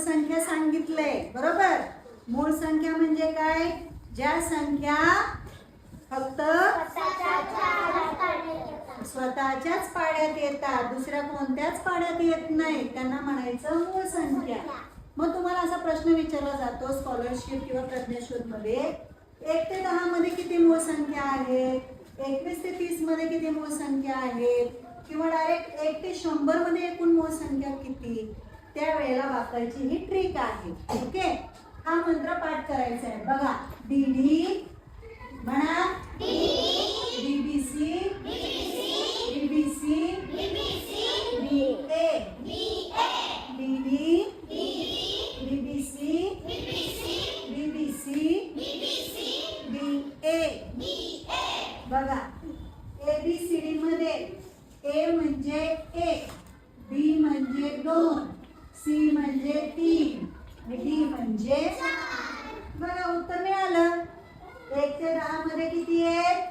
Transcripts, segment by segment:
संख्या सांगितलंय बरोबर? मूळ संख्या म्हणजे काय? ज्या संख्या फक्त स्वतःच्याच पाड्यात येतात दुसऱ्या कोणत्याच पाड्यात येत नाही. त्यांना म्हणायचं मूळ संख्या. मग तुम्हाला असा प्रश्न विचारला जातो स्कॉलरशिप किंवा प्रज्ञाशोधमध्ये एक ते दहा मध्ये किती मूळ संख्या आहेत? एकवीस ते तीसमध्ये किती मूळ संख्या आहेत? किंवा डायरेक्ट एक ते शंभरमध्ये एकूण मूळ संख्या किती? त्यावेळेला वापरायची ही ट्रिक आहे. ओके हा मंत्र पाठ करायचा आहे. बघा. डी डी म्हणा. DBC DBC B A DD DBC DBC B A बघा. ए बी सी डी मध्ये ए म्हणजे एक बी म्हणजे दोन. सी म्हणजे तीन आणि डी म्हणजे बघा उत्तर मिळालं. एक ते दहा मध्ये किती आहेत?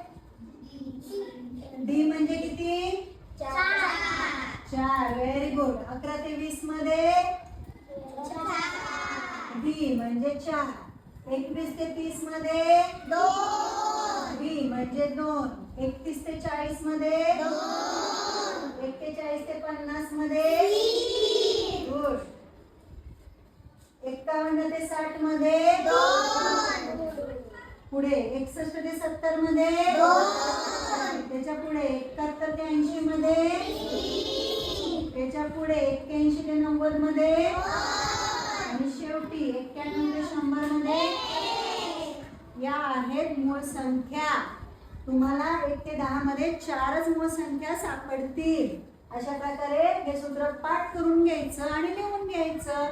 डी म्हणजे किती? चार. व्हेरी गुड अकरा ते वीसमध्ये? डी म्हणजे चार. एकवीस ते तीसमध्ये? बी म्हणजे दोन. एकतीस ते चाळीसमध्ये? एक्केचाळीस ते पन्नासमध्ये गुड बावन्न ते साठमध्ये पुढे एकसष्ट ते सत्तरमध्ये त्याच्या पुढे एकाहत्तर ते ऐंशी मध्ये त्याच्या पुढे एक्क्याऐंशी ते नव्वदमध्ये आणि शेवटी एक्क्याण्णव ते शंभरमध्ये या आहेत मूळ संख्या. तुम्हाला एक ते दहा मध्ये चारच मूळ संख्या सापडतील. अशा प्रकारे हे सूत्र पाठ करून घ्यायचं आणि लिहून घ्यायचं.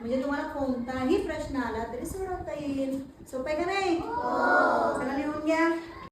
म्हणजे तुम्हाला कोणताही प्रश्न आला तरी सोडवता येईल. सोपं का नाही? चला लिहून घ्या.